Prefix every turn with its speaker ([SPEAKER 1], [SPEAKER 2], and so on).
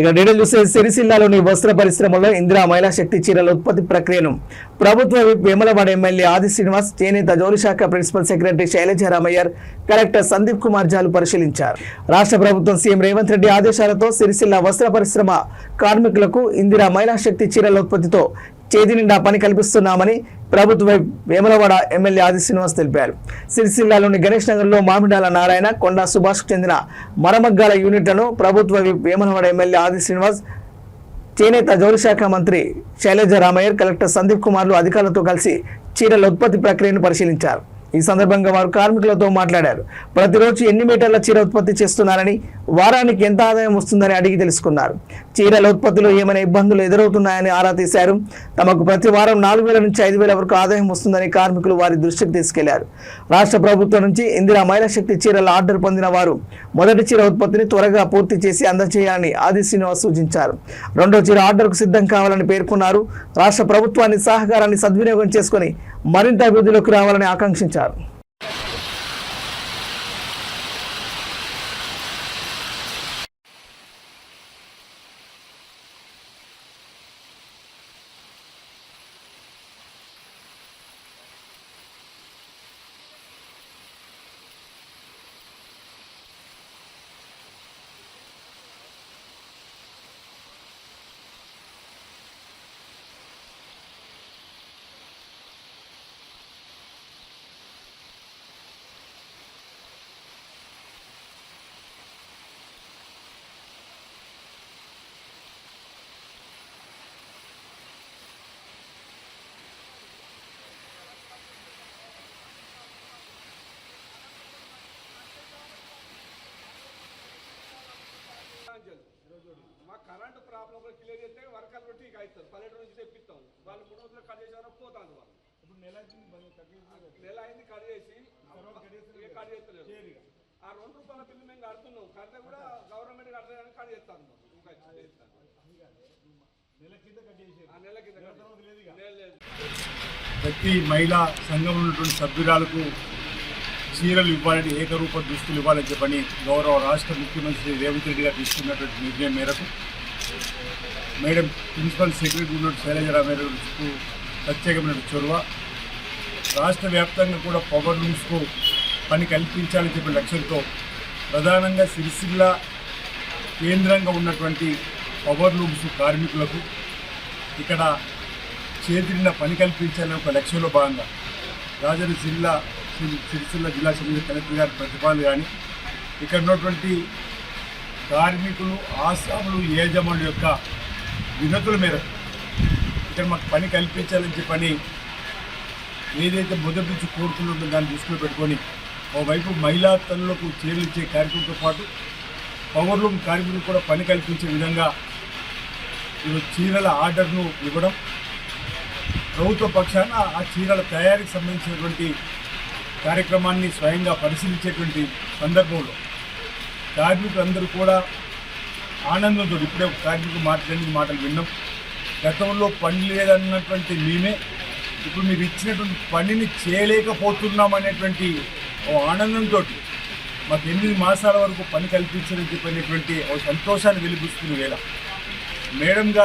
[SPEAKER 1] ఇక డీటెయిల్ చూస్తే సిరిసిల్లాలోని వస్త్ర పరిశ్రమలో ఇందిరా మహిళా శక్తి చీరల ఉత్పత్తి ప్రక్రియను ప్రభుత్వ వేమలవాడ ఎమ్మెల్యే ఆది శ్రీనివాస్ చేనేత జౌలి శాఖ principal secretary Sailaja Ramaiyer collector Sandeep Kumar జాలు పరిశీలించారు. రాష్ట్ర ప్రభుత్వం సీఎం రేవంత్ రెడ్డి ఆదేశాలతో సిరిసిల్ల వస్త్ర పరిశ్రమ కార్మికులకు ఇందిరా మహిళా శక్తి చీరల ఉత్పత్తితో చేతి నిండా పని కల్పిస్తున్నామని ప్రభుత్వ వైపు వేములవాడ ఎమ్మెల్యే ఆది శ్రీనివాస్ తెలిపారు. సిరిసిల్లాలోని గణేష్ నగర్లో మామిడాల నారాయణ కొండా సుభాష్కు చెందిన మరమగ్గాల యూనిట్లను ప్రభుత్వ వైపు వేములవాడ ఎమ్మెల్యే ఆది శ్రీనివాస్ చేనేత జౌరశాఖ మంత్రి శైలజ రామయ్యర్ కలెక్టర్ సందీప్ కుమార్లు అధికారులతో కలిసి చీరల ఉత్పత్తి ప్రక్రియను పరిశీలించారు. ఈ సందర్భంగా వారు కార్మికులతో మాట్లాడారు. ప్రతిరోజు ఎన్ని మీటర్ల చీర ఉత్పత్తి చేస్తున్నారని వారానికి ఎంత ఆదాయం వస్తుందని అడిగి తెలుసుకున్నారు. చీరల ఉత్పత్తిలో ఏమైనా ఇబ్బందులు ఎదురవుతున్నాయని ఆరా తీశారు. తమకు ప్రతి వారం నాలుగు వేల నుంచి ఐదు వేల వరకు ఆదాయం వస్తుందని కార్మికులు వారి దృష్టికి తీసుకెళ్ళారు. రాష్ట్ర ప్రభుత్వం నుంచి ఇందిరా మహిళా శక్తి చీరల ఆర్డర్ పొందిన వారు మొదటి చీర ఉత్పత్తిని త్వరగా పూర్తి చేసి అందజేయాలని ఆది శ్రీనివాస్ సూచించారు. రెండో చీర ఆర్డర్కు సిద్ధం కావాలని పేర్కొన్నారు. రాష్ట్ర ప్రభుత్వాన్ని సహకారాన్ని సద్వినియోగం చేసుకుని మరింత అభివృద్ధిలోకి రావాలని ఆకాంక్షించారు.
[SPEAKER 2] up. కూడా క్లియర్ చేస్తే వర్కర్లు టీక్ అవుతుంది పల్లెటూరు నుంచి తెప్పిస్తాం. వాళ్ళు మూడు రోజులు కట్ చేసారో పోతాను వాళ్ళు.
[SPEAKER 3] ఇప్పుడు నెల
[SPEAKER 2] నెల అయింది కట్ చేసి
[SPEAKER 3] కట్ చేస్తలేదు.
[SPEAKER 2] ఇక
[SPEAKER 3] ఇక.
[SPEAKER 2] ఆ రెండు రూపాయల బిల్లు మేము కడుతున్నాం. కడితే కూడా గవర్నమెంట్ కట్టలేదని కట్ చేస్తాను ఇంకా
[SPEAKER 3] ఇక. ప్రతి మహిళా సంఘం ఉన్నటువంటి సభ్యురాలకు చీరలు ఇవ్వాలని ఏకరూప దుస్తులు ఇవ్వాలని చెప్పని గౌరవ రాష్ట్ర ముఖ్యమంత్రి రేవంత్ రెడ్డి గారు తీసుకున్నటువంటి నిర్ణయం మేరకు మేడం ప్రిన్సిపల్ సెక్రటరీ ఉన్నటువంటి శైలజ మేరకు ప్రత్యేకమైన చొరవ. రాష్ట్ర వ్యాప్తంగా కూడా పవర్ రూమ్స్కు పని కల్పించాలని చెప్పిన లక్ష్యంతో ప్రధానంగా సిరిసిల్ల కేంద్రంగా ఉన్నటువంటి పవర్ లూమ్స్ కార్మికులకు ఇక్కడ చేతిరిన పని కల్పించాలని ఒక లక్ష్యంలో భాగంగా రాజన్న జిల్లా సిరిసిల్ల జిల్లా సమితి కలెక్టర్ గారి ప్రతిపాదన కానీ ఇక్కడ ఉన్నటువంటి కార్మికులు ఆసాములు యజమానుల యొక్క వినతుల మేరకు. ఇక్కడ మాకు పని కల్పించాలని చెప్పని ఏదైతే మొదటి నుంచి కోరుకుంటుందో దాన్ని దృష్టిలో పెట్టుకొని ఓవైపు మహిళా తల్లులకు చీరలు కార్యక్రమంతో పాటు పవర్లూమ్ కార్మికులకు కూడా పని కల్పించే విధంగా ఈరోజు చీరల ఆర్డర్ను ఇవ్వడం ప్రభుత్వ పక్షాన ఆ చీరల తయారీకి సంబంధించినటువంటి కార్యక్రమాన్ని స్వయంగా పరిశీలించేటువంటి సందర్భంలో కార్మికులందరూ కూడా ఆనందంతో ఇప్పుడే కార్మికులు మాట్లాడిన మాటలు విన్నాం. గతంలో పని లేదన్నటువంటి మేమే ఇప్పుడు మీరు ఇచ్చినటువంటి పనిని చేయలేకపోతున్నాం అనేటువంటి ఓ ఆనందంతో మాకు ఎనిమిది మాసాల వరకు పని కల్పించడం చెప్పినటువంటి ఓ సంతోషాన్ని వెలిపిస్తున్న వేళ. మేడం గారు